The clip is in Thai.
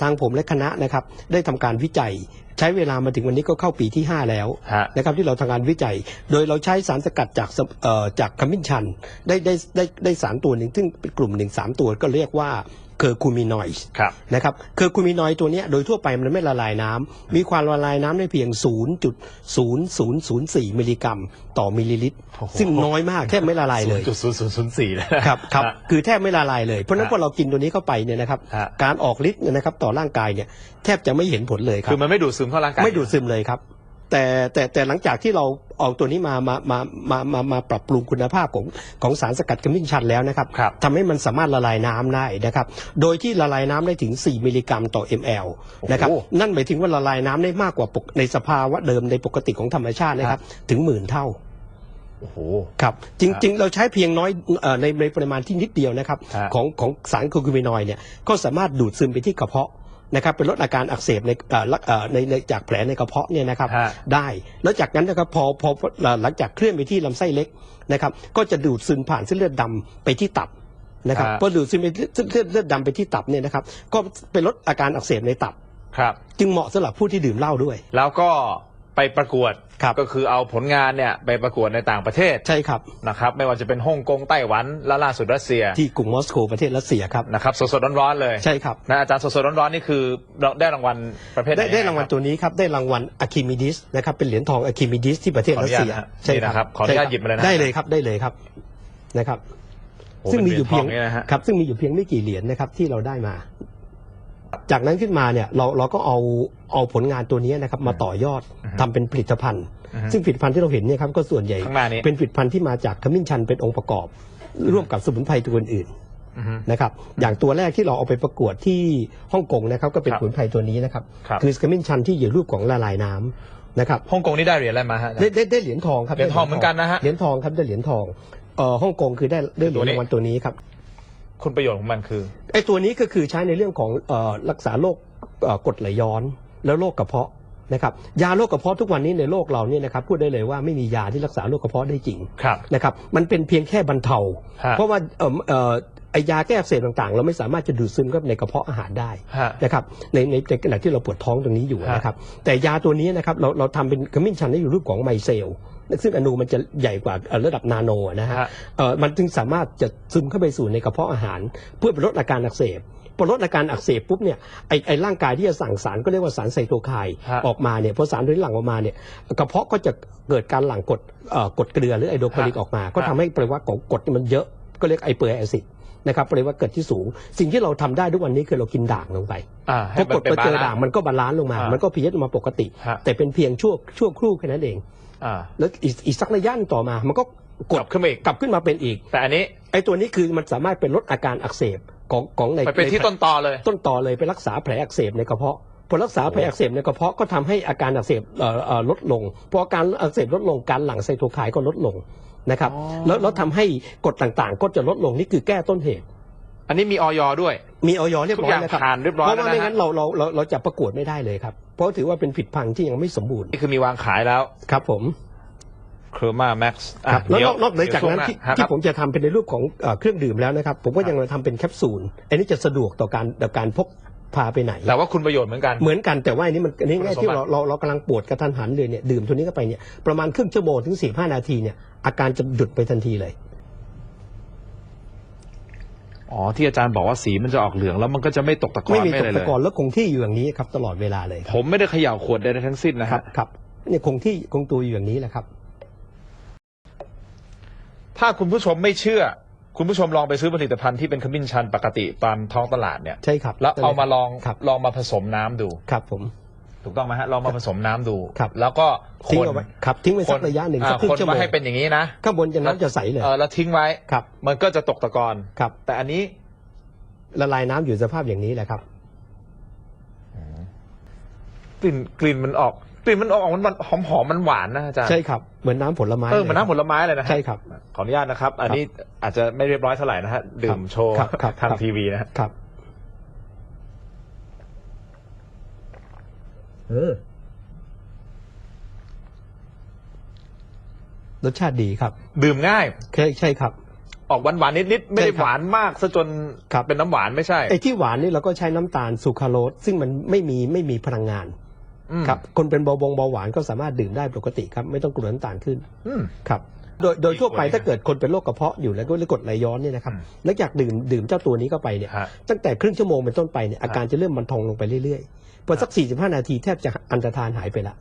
ทางผมและคณะนะครับได้ทำการวิจัย ช้เวลามาถึงวันนี้ก็เข้าปีที่ 5 แล้วฮะ นะครับที่เราทำการวิจัย โดยเราใช้สารสกัดจากสมเอ่อจากขมิ้นชันได้ได้ได้ได้สารตัวหนึ่งซึ่งเป็นกลุ่มหนึ่งสามตัวก็เรียกว่าเคอร์คูมินอยด์ ครับ นะครับเคอร์คูมินอยด์ตัวเนี้ยโดยทั่วไปมันไม่ละลายน้ำมีความละลายน้ำได้เพียง 0.0004 มิลลิกรัม ต่อมิลลิลิตร โอ้โห ซึ่งน้อยมากแทบไม่ละลายเลย จุดศูนย์ศูนย์ศูนย์สี่เลยนะครับครับฮะ คือแทบไม่ละลายเลย เพราะฉะนั้นฮะพอเรากินตัวนี้เข้าไปเนี่ยนะครับฮะ การออกฤทธิ์เนี่ยนะครับต่อร่างกายเนี่ยแทบจะไม่เห็นผลเลยครัคืบ อมันไม่ดูดซึมเข้าร่างกายไม่ดูดซึมเลยครับ แต่แต่แต่หลังจากที่เราเอาตัวนี้มามามามามามาปรับปรุงคุณภาพของของสารสกัดขมิ้นชันแล้วนะครับครับ ทำให้มันสามารถละลายน้ำได้นะครับ โดยที่ละลายน้ำได้ถึง 4 มิลลิกรัมต่อ ml นะครับ โอ้โหนั่นหมายถึงว่าละลายน้ำได้มากกว่าปกในสภาวะเดิมในปกติของธรรมชาตินะครับถึงหมื่นเท่า โอ้โห ครับจริงๆ เราใช้เพียงน้อยเอ่อในในปริมาณที่นิดเดียวนะครับฮะของของสารโคคูมินอยด์เนี่ยก็สามารถดูดซึมไปที่กระเพาะ นะครับเป็นลดอาการอักเสบในเอ่อลักเอ่อในในจากแผลในกระเพาะเนี่ยนะครับฮะ ได้แล้วจากนั้นนะครับพอพอพอหลังจากเคลื่อนไปที่ลำไส้เล็กนะครับ ก็จะดูดซึมผ่านเส้นเลือดดำไปที่ตับนะครับฮะพอดูดซึมไปเส้นเลือดเลือดดำไปที่ตับเนี่ยนะครับ ก็เป็นลดอาการอักเสบในตับ ครับ จึงเหมาะสำหรับผู้ที่ดื่มเหล้าด้วย แล้วก็ ไปประกวดครับก็คือเอาผลงานเนี่ยไปประกวดในต่างประเทศใช่ครับนะครับ ไม่ว่าจะเป็นฮ่องกงไต้หวันและล่าสุดรัสเซียที่กรุงมอสโกประเทศรัสเซียครับนะครับสดๆร้อนๆเลยใช่ครับนะอาจารย์สดๆร้อนๆนี่คือได้รางวัลประเภทหนได้ได้รางวัลคบตัวนี้ครับได้รางวัลอะคิมิดิสนะครับเป็นเหรียญทองอะคิมิดิสที่ประเทศขออรันุสญาตเซียนะฮะใช่นี่นะครับขออนุญาตหยิบมาเลยนะได้เลยครับได้เลยครับนะครับโอ้ซึ่งมีอยู่เพียงเป็นเหรียญทองเนี่ยนะฮะครับซึ่งมีอยู่เพียงไม่กี่เหรียญนะครับที่เราได้มา จากนั้นขึ้นมาเนี่ยเราเราก็เอาเอาผลงานตัวนี้นะครับมาต่อยอดทำเป็นผลิตภัณฑ์อือฮึซึ่งผลิตภัณฑ์ที่เราเห็นเนี่ยครับก็ส่วนใหญ่ข้างหน้านี้เป็นผลิตภัณฑ์ที่มาจากขมิ้นชันเป็นองค์ประกอบ ร่วมกับสมุนไพรตัวอื่นๆอือฮึนะครับอย่างตัวแรกที่เราเอาไปประกวดที่ฮ่องกงนะครับก็เป็นครับสมุนไพรตัวนี้นะครับครับคือสกมินชันที่อยู่รูปของละลายน้ำนะครับฮ่องกงนี่ได้เหรียญอะไรมาฮะได้ได้ได้เหรียญทองครับเหรียญทองเหมือนกันนะฮะเหรียญทองครับได้เหรียญทองเอ่อฮ่องกงคือได้ได้เหรียญตัวนี้รางวัลตัวนี้ครับ คุณประโยชน์ของมันคือ ไอ้ตัวนี้ก็คือใช้ในเรื่องของเอ่อรักษาโรคเอ่อกรดไหลย้อนแล้วโรคกระเพาะนะครับยาโรคกระเพาะทุกวันนี้ในโลกเราเนี่ยนะครับพูดได้เลยว่าไม่มียาที่รักษาโรคกระเพาะได้จริงครับ นะครับมันเป็นเพียงแค่บรรเทา ฮะ เพราะว่าเอ่อเอ่อไอยาแก้อักเสบต่างๆ เราไม่สามารถจะดูดซึมเข้าไปในกระเพาะอาหารได้ ฮะ นะครับในในในขณะที่เราปวดท้องตรงนี้อยู่ฮะนะครับแต่ยาตัวนี้นะครับเราเราทำเป็นขมิ้นชันได้อยู่รูปของไมเซล ซึ่งอนูมันจะใหญ่กว่าเอ่อระดับนาโนนะฮะฮะเอ่อมันจึงสามารถจะซึมเข้าไปสู่ในกระเพาะอาหาร เพื่อไปลดอาการอักเสบพอลดอาการอักเสบปุ๊บเนี่ยไอไอร่างกายที่จะสั่งสารก็เรียกว่าสารไซโตไคน์ฮะออกมาเนี่ยพอสารตัวนี้หลั่งออกมาเนี่ยกระเพาะก็จะเกิดการหลั่งกรดเอ่อกรดเกลือหรือไอโดรคลิกฮะออกมา ก็ฮะทำให้ปริมาณของกรดนี่มันเยอะก็เรียกไอเปอร์แอซิดนะครับปริมาณเกิดที่สูง สิ่งที่เราทำได้ทุกวันนี้คือเรากินด่างลงไปอ่าพให้อมันกดเป็นไปเจอบาลาด่างมันก็บาลานซ์ลงมาอ่ามัมันก็พีเอสมาปกติฮะแต่เป็นเพียงชั่วชั่วครู่แค่นั้นเอง อ่าแล้วอีกอีกสักระยะหนึ่งต่อมา มันก็กกดลับขึ้นมาอีกกลับขึ้นมาเป็นอีก แต่อันนี้ไอ้ตัวนี้คือมันสามารถเป็นลดอาการอักเสบของของในไปเป็นที่ใต้นตอเลย ต้นต่อเลยไปรักษาแผลอักเสบในกระเพาะพอรักษาแผลอักเสบในกระเพาะก็ทำให้อาการอักเสบเอ่อเอ่อลดลงพออาการอักเสบลดลงการหลั่งไซโตไคน์ก็ลดลงนะครับอ๋อ แล้วแล้วทำให้กรดต่างๆ ก็จะลดลงนี่คือแก้ต้นเหตุ อันนี้มีออยด้วย มีออยเรียบร้อยทุกอย่างแล้วครับผ่านเรียบร้อยเพราะว่าแล้วนะไม่งั้นเราเราเราเราจะประกวดไม่ได้เลยครับเพ ราะถือว่าเป็นผิดพังที่ยังไม่สมบูรณ์นี่คือมีวางขายแล้วครับผมเคอร์มาแม็กซ์ครับแล้วนอกนอกเหนือจากนั้นที่ที่ผมจะทำเป็นในรูปของเอ่อเครื่องดื่มแล้วนะครับ ผมก็ยังมาทำเป็นแคปซูลอันนี้จะสะดวกต่อการต่อการพกพาไปไหน แต่ว่าคุณประโยชน์เหมือนกัน เหมือนกันแต่ว่าอันนี้มันอันนี้คุณง่ายสมที่บัติเราเราเรากำลังปวดกระทันหันเลยเนี่ยดื่มตัวนี้เข้าไปเนี่ยประมาณครึ่งชั่วโมงถึงสี่ห้านาทีเนี่ยอาการจะหยุดไปทันทีเลย อ๋อที่อาจารย์บอกว่าสีมันจะออกเหลืองแล้วมันก็จะไม่ตกตะกอนไม่มีตอะไรกเลตะยกอนแล้วคงที่อยู่อย่างนี้ครับตลอดเวลาเลยครับผมไม่ได้เขย่าขวดใดๆทั้งสิ้นนะครัฮะบครับเนี่ยคงที่คงตัวอยู่อย่างนี้แหละครับ ถ้าคุณผู้ชมไม่เชื่อ คุณผู้ชมลองไปซื้อผลิตภัณฑ์ที่เป็นขมิ้นชันปกติตามท้องตลาดเนี่ยใช่ครับ แล้วเอามาลองครับลองมาผสมน้ำดูครับผม ถูกต้องไหมฮะลองมาผสมน้ำดูครับ แล้วก็คทิ้งนเอาไว้ครับทิ้งไว้สักระยะหนึ่งอ่าสักครึ่คนงชั่วโมมางให้เป็นอย่างนี้นะข้างบนจะน้ำจะใสเลยเออแล้วทิ้งไว้ครับมันก็จะตกตะกอนครับ แต่อันนี้ละลายน้ำอยู่สภาพอย่างนี้แหละครับ กลิ่นกลิ่นมันออกกลิ่นมันออกมันมันหอมหอมมันหวานนะอาจารย์ใช่ครับเหมือนน้ำผลไม้เออเหมันลยน้ำผลไม้เลยนะฮะใช่ครับ ขออนุญาตนะครับ อันนี้อาจจะไม่เรียบร้อยเท่าไหร่นะฮะดื่มโชว์ครับครับทางครับ ทีวีนะฮะ ครับ เออ รสชาติดีครับดื่มง่าย ใช่ใช่ครับ ออกหวานหวานๆนิดๆไม่ได้ใช่ครับหวานมากซะจนครับเป็นน้ำหวานไม่ใช่ไอ้ที่หวานนี่เราก็ใช้น้ำตาลซูคราโรสซึ่งมันไม่มีไม่มีพลังงาน อืมครับ คนเป็นเบาบงเบาหวานก็สามารถดื่มได้ปกติครับ ไม่ต้องกลัวน้ำตาลขึ้นอืม ครับ โดยโดยทั่วไปดีกว่าถ้าเกิดคนเป็นโรคกระเพาะอยู่แล้วก็เรือกรดไหลย้อนเนี่ยนะครับอืมแล้วอยากดื่มดื่มเจ้าตัวนี้เข้าไปเนี่ยฮะตั้งแต่ครึ่งชั่วโมงเป็นต้นไปเนี่ยอาการจะเริ่มบรรทองลงไปเรื่อยๆพอสัก 45 นาทีแทบจะอันตรธานหายไปละ